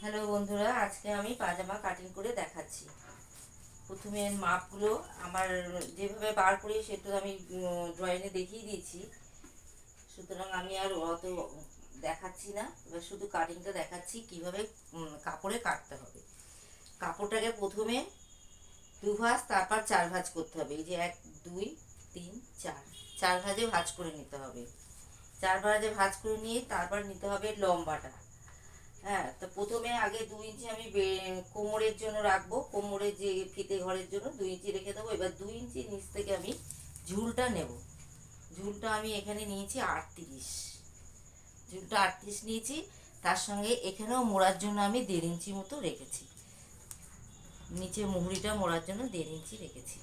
Hello বন্ধুরা, আজকে আমি পাজামা কাটিং করে দেখাচ্ছি। প্রথমে মাপগুলো আমার যেভাবে বার করি সেটা আমি ড্রয়িংয়ে দেখিয়ে দিয়েছি। সুতরাং আমি আর অত দেখাচ্ছি না। এবার শুধু কাটিংটা দেখাচ্ছি কীভাবে কাপড়ে কাটতে হবে। কাপড়টাকে প্রথমে দু ভাঁজ, তারপর চার ভাঁজ করতে হবে। এই যে এক, দুই, তিন, চার। চার ভাঁজে ভাঁজ করে নিতে হবে। চার ভাঁজে ভাঁজ করে নিয়ে তারপর নিতে হবে লম্বাটা। হ্যাঁ তো প্রথমে আগে দু ইঞ্চি আমি কোমরের জন্য রাখব, কোমরের যে ফিতে ঘরের জন্য দুই ইঞ্চি রেখে দেবো। এবার দুই ইঞ্চি নিচ থেকে আমি ঝুলটা নেব। ঝুলটা আমি এখানে নিয়েছি আটত্রিশ। ঝুলটা আটত্রিশ নিয়েছি, তার সঙ্গে এখানেও মোড়ার জন্য আমি দেড় ইঞ্চি মতো রেখেছি। নিচে মুহুরিটা মোড়ার জন্য দেড় ইঞ্চি রেখেছি।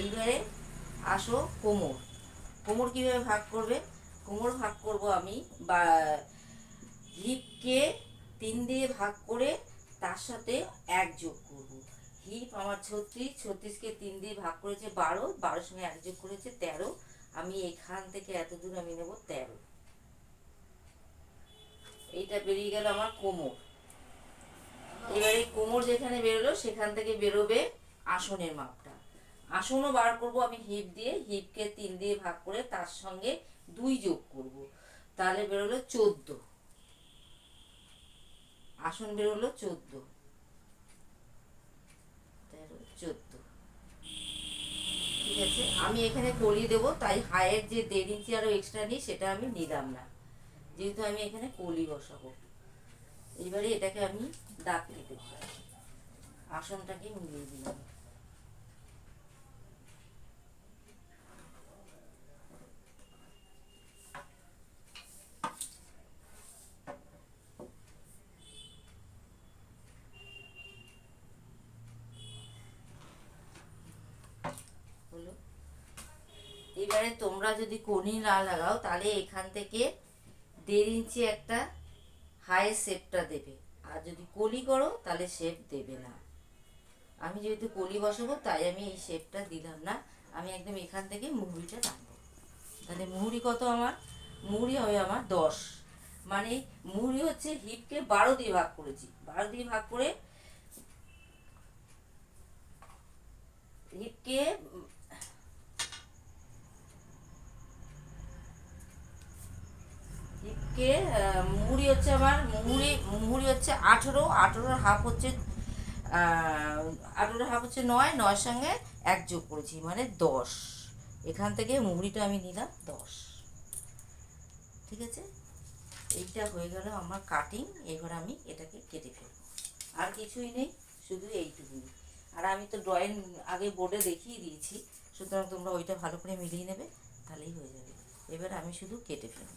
এইবারে আসো কোমর। কোমর কীভাবে ভাগ করবে? কোমর ভাগ করব আমি বা হিপকে তিন দিয়ে ভাগ করে তার সাথে এক যোগ করব। হিপ আমার ছত্রিশ, ছত্রিশকে তিন দিয়ে ভাগ করেছে বারো, বারোর সঙ্গে এক যোগ করেছে তেরো। আমি এখান থেকে এত দূর আমি নেব তেরো। এইটা বেরিয়ে গেল আমার কোমর। এবারে কোমর যেখানে বেরোলো, সেখান থেকে বেরোবে আসনের মাপটা। আসনও বার করব আমি হিপ দিয়ে, হিপকে তিন দিয়ে ভাগ করে তার সঙ্গে দুই যোগ করব। তাহলে বেরোলো চোদ্দ। আসন বেরোলো চোদ্দ। তেরো, চোদ্দ। ঠিক আছে? আমি এখানে করিয়ে দেবো, তাই হায়ের যে দেড় ইঞ্চি আরও এক্সট্রা নিই, সেটা আমি নিলাম না। যেহেতু আমি এখানে কলি বসাবো। এইবারে এটাকে আমি দাগ কেটে আসনটাকে মিলিয়ে দিলাম। এবারে তোমরা যদি কনি না লাগাও, তাহলে এখান থেকে দেড় ইঞ্চি একটা হাই শেপটা দেবে। আর যদি কলি করো, তাহলে শেপ দেবে না। আমি যেহেতু কলি বসাবো, তাই আমি এই শেপটা দিলাম না। আমি একদম এখান থেকে মুহুরিটা টানবো। তাহলে মুহুরি কত আমার? মুহুরি হবে আমার দশ। মানে মুহুরি হচ্ছে হিপকে বারো দিয়ে ভাগ করেছি। বারো দিয়ে ভাগ করে হিপকে আহ, মুহুরি হচ্ছে আমার মুহুরি মুহুরি হচ্ছে আঠেরো আঠেরোর হাফ হচ্ছে আঠেরোর হাফ হচ্ছে নয় নয়ের সঙ্গে এক যোগ করেছি মানে দশ। এখান থেকে মুহুরিটা আমি নিলাম দশ। ঠিক আছে? এইটা হয়ে গেল আমার কাটিং এবার আমি এটাকে কেটে ফেলব। আর কিছুই নেই শুধু এইটুকুই। আর আমি তো ড্রয়িং আগে বোর্ডে দেখিয়ে দিয়েছি সুতরাং তোমরা ওইটা ভালো করে মিলিয়ে নেবে তাহলেই হয়ে যাবে। এবার আমি শুধু কেটে ফেলব।